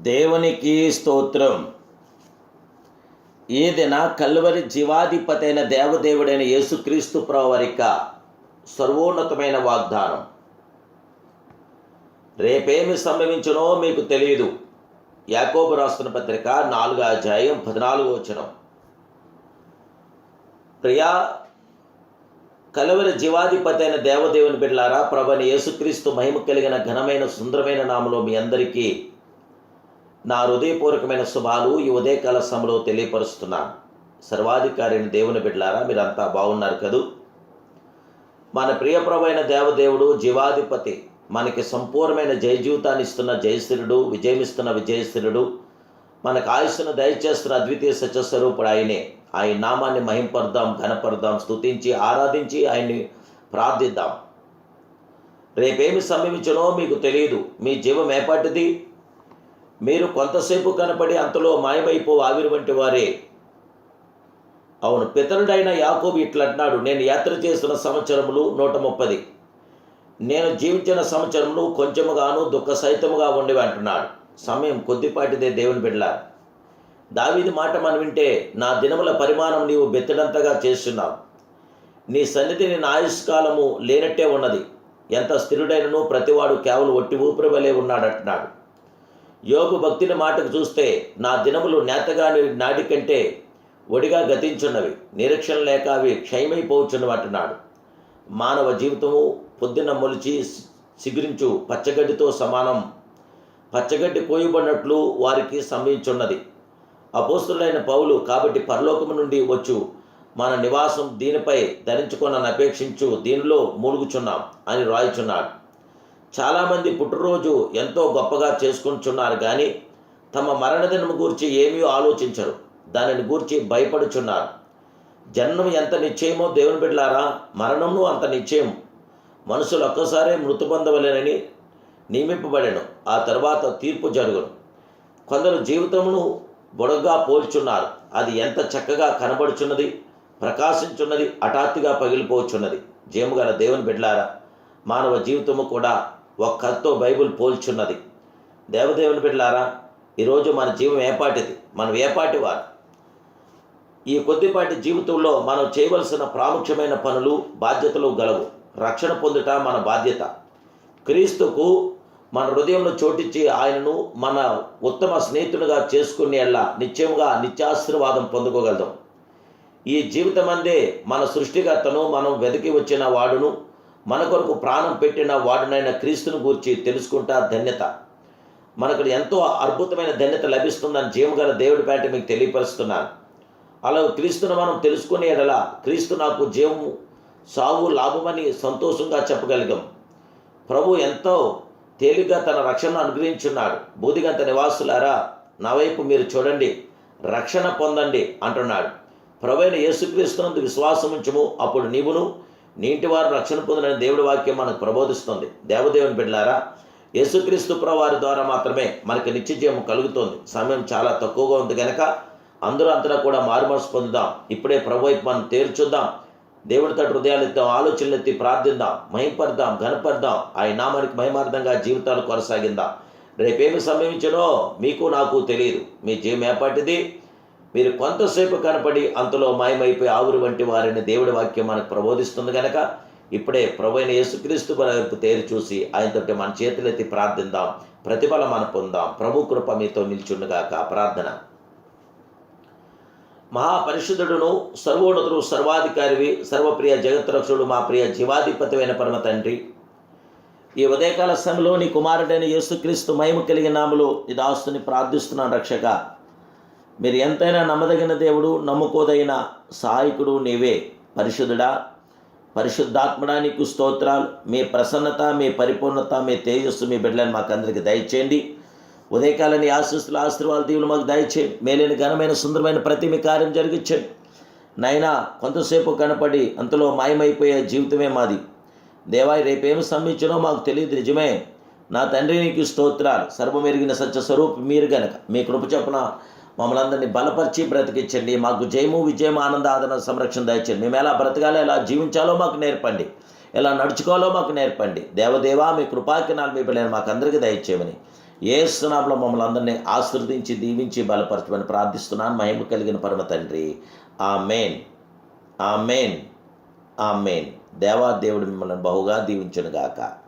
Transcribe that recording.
దేవునికి స్తోత్రం. ఈ దిన కల్వరి జీవాధిపతైన దేవదేవుడైన యేసుక్రీస్తు ప్రవరిక సర్వోన్నతమైన వాగ్దానం. రేపేమి సంభవించనో మీకు తెలియదు. యాకోబు రాస్తున్న పత్రిక నాలుగు అధ్యాయం పద్నాలుగు వచనం. ప్రియా కలవరి జీవాధిపతి అయిన దేవదేవుని బిడ్లారా ప్రభని యేసుక్రీస్తు మహిమ కలిగిన ఘనమైన సుందరమైన నామలో మీ అందరికీ నా హృదయపూర్వకమైన శుభాలు ఈ ఉదయకాల సమయంలో తెలియపరుస్తున్నాను సర్వాధికారిని దేవుని బిడ్డలారా మీరంతా బాగున్నారు కదూ? మన ప్రియప్రమైన దేవదేవుడు జీవాధిపతి మనకి సంపూర్ణమైన జయజీవితాన్ని ఇస్తున్న జయశ్రీరుడు విజయమిస్తున్న విజయశ్రీరుడు మనకు ఆయుస్సును దయచేస్తున్న అద్వితీయ సత్యస్వరూపుడు ఆయనే. ఆయన నామాన్ని మహింపర్దాం ఘనపర్దాం స్తుతించి ఆరాధించి ఆయన్ని ప్రార్థిద్దాం. రేపేమి సంభవించనో మీకు తెలియదు. మీ జీవం ఏపాటిది? మీరు కొంతసేపు కనపడి అంతలో మాయమైపో ఆవిరి వంటి వారే. అవును పితరుడైన యాకోబు ఇట్లంటున్నాడు నేను యాత్ర చేసిన సంవత్సరములు నూట ముప్పది నేను జీవించిన సంవత్సరములు కొంచెముగాను దుఃఖ సహితముగా ఉండేవి అంటున్నాడు. సమయం కొద్దిపాటిదే దేవుని బిడ్డ దావీది మాట మనం వింటే నా దినముల పరిమాణం నీవు బెత్తడంతగా చేస్తున్నావు. నీ సన్నిధి నా ఆయుష్కాలము లేనట్టే ఉన్నది. ఎంత స్థిరుడైనను ప్రతివాడు కేవలం ఒట్టి ఊపిరి వలె ఉన్నాడంటున్నాడు. యోగు భక్తిని మాటకు చూస్తే నా దినములు నేతగాని నాటి కంటే ఒడిగా గతించున్నవి. నిరీక్షణ లేక అవి క్షయమైపోవచ్చున్నవి అంటున్నాడు. మానవ జీవితము పొద్దున మొలిచి సిగురించు పచ్చగడ్డితో సమానం. పచ్చగడ్డి కోయబడినట్లు వారికి సంభవించున్నది అపోస్తులైన పౌలు కాబట్టి పరలోకము నుండి వచ్చు. మన నివాసం దీనిపై ధరించుకొనని అపేక్షించు దీనిలో మూలుగుచున్నాం అని రాయుచున్నాడు. చాలామంది పుట్టినరోజు ఎంతో గొప్పగా చేసుకుంటున్నారు కానీ తమ మరణదినం గూర్చి ఏమీ ఆలోచించరు. దానిని గూర్చి భయపడుచున్నారు. జన్మం ఎంత నిశ్చయమో దేవుని బిడ్డలారా మరణము అంత నిశ్చయం. మనుషులు ఒక్కసారే మృతి పొందవలేనని నియమింపబడెను. ఆ తర్వాత తీర్పు జరుగును. కొందరు జీవితమును బుడగా పోల్చున్నారు. అది ఎంత చక్కగా కనబడుచున్నది ప్రకాశించున్నది హఠాత్తుగా పగిలిపోచున్నది. జీవగల దేవుని బిడ్డలారా మానవ జీవితము కూడా ఒక కథతో బైబిల్ పోల్చున్నది. దేవదేవుని బిడ్డలారా ఈరోజు మన జీవం ఏపాటిది మనం ఏపాటి వారు. ఈ కొద్దిపాటి జీవితంలో మనం చేయవలసిన ప్రాముఖ్యమైన పనులు బాధ్యతలు గలవు. రక్షణ పొందుట మన బాధ్యత. క్రీస్తుకు మన హృదయంలో చోటిచ్చి ఆయనను మన ఉత్తమ స్నేహితునిగా చేసుకునేలా నిత్యంగా నిత్యాశీర్వాదం పొందుకోగలుగుతాం ఈ జీవితం అందే మన సృష్టికర్తను మనం వెతికి వచ్చిన వాడును. మన కొరకు ప్రాణం పెట్టిన వాడునైన క్రీస్తుని గూర్చి తెలుసుకుంటా ధన్యత. మనకు ఎంతో అద్భుతమైన ధన్యత లభిస్తుందని జీవగల దేవుడి పేట మీకు తెలియపరుస్తున్నాను. అలా క్రీస్తును మనం తెలుసుకునే ఎడల క్రీస్తు నాకు జీవము సావు లాభమని సంతోషంగా చెప్పగలిగాం. ప్రభు ఎంతో తేలిగ్గా తన రక్షణను అనుగ్రహించున్నాడు. బూదిగంత నివాసులారా నా వైపు మీరు చూడండి రక్షణ పొందండి అంటున్నాడు. ప్రభైన యేసుక్రీస్తునందు విశ్వాసం ఉంచము అప్పుడు నీవును నీటి వారు రక్షణ పొందిన దేవుడి వాక్యం మనకు ప్రబోధిస్తుంది. దేవదేవుని బిడ్డారా యేసుక్రీస్తు ప్రవారి ద్వారా మాత్రమే మనకి నిత్యజీవం కలుగుతుంది. సమయం చాలా తక్కువగా ఉంది కనుక అందరూ అంతటా కూడా మారుమనసు పొందుదాం. ఇప్పుడే ప్రభు వైపు మనం తేల్చుద్దాం దేవుడి తట్టు హృదయాలు ఎత్తాం ఆలోచనలు ఎత్తి ప్రార్థిద్దాం మహింపడదాం ఘనపడదాం. ఆయన నామానికి మహిమార్థంగా జీవితాలు కొనసాగిందాం రేపేమి సంభవించనో మీకు నాకు తెలియదు. మీ జీవం ఏపాటిది మీరు కొంతసేపు కనపడి అంతలో మాయమైపోయి ఆవురు వంటి వారిని దేవుడి వాక్యం మనకు ప్రబోధిస్తుంది కనుక ఇప్పుడే ప్రభు యేసుక్రీస్తు వైపు తేరు చూసి ఆయనతో మన చేతులెత్తి ప్రార్థిద్దాం ప్రతిఫలం మనం పొందాం. ప్రభు కృప మీతో నిల్చుండగాక. ప్రార్థన. మహాపరిశుద్ధుడును సర్వోన్నతుడు సర్వాధికారివి సర్వప్రియ జగత్రక్షుడు మా ప్రియ జీవాధిపతివైన పరమ తండ్రి. ఈ ఉదయకాల సమయంలో నీ కుమారుడైన యేసుక్రీస్తు మహిమ కలిగిన నామలో ఈ దాస్తుని ప్రార్థిస్తున్నాను రక్షక. మీరు ఎంతైనా నమ్మదగిన దేవుడు నమ్ముకోదగిన సహాయకుడు నీవే. పరిశుద్ధుడా పరిశుద్ధాత్మడా నీకు స్తోత్రాలు. మీ ప్రసన్నత మీ పరిపూర్ణత మీ తేజస్సు మీ బిడ్డలను మాకు అందరికి దయచేయండి. ఉదయకాలని ఆశిస్తుల ఆశీర్వాద దీవులు మాకు దయచేయండి. మేలేని ఘనమైన సుందరమైన ప్రతి మీ కార్యం జరిగించండి. నైనా కొంతసేపు కనపడి అంతలో మాయమైపోయే జీవితమే మాది. దేవాయి రేపేమి సంభించినో మాకు తెలియదు నిజమే. నా తండ్రి నీకు స్తోత్రాలు. సర్వమెరిగిన సత్య స్వరూప్ మీరు గనక. మీ కృప చొప్పున మమ్మల్ని అందరినీ బలపరిచి బ్రతికించండి. మాకు జయము విజయం ఆనంద ఆదరణ సంరక్షణ దయచండి మేము ఎలా బ్రతకాలో ఎలా జీవించాలో మాకు నేర్పండి. ఎలా నడుచుకోవాలో మాకు నేర్పండి. దేవదేవా మీ కృపాకినాలు మీ పిల్లలు మాకు అందరికీ దయచేయమని ఏ స్థనాంలో మమ్మల్ని అందరినీ ఆశీర్వదించి దీవించి బలపరచమని ప్రార్థిస్తున్నాను. మహిమ కలిగిన పరమ తండ్రి. ఆ మెయిన్ ఆ మెయిన్ ఆ మెయిన్ దేవా దేవుడు మిమ్మల్ని బహుగా దీవించును గాక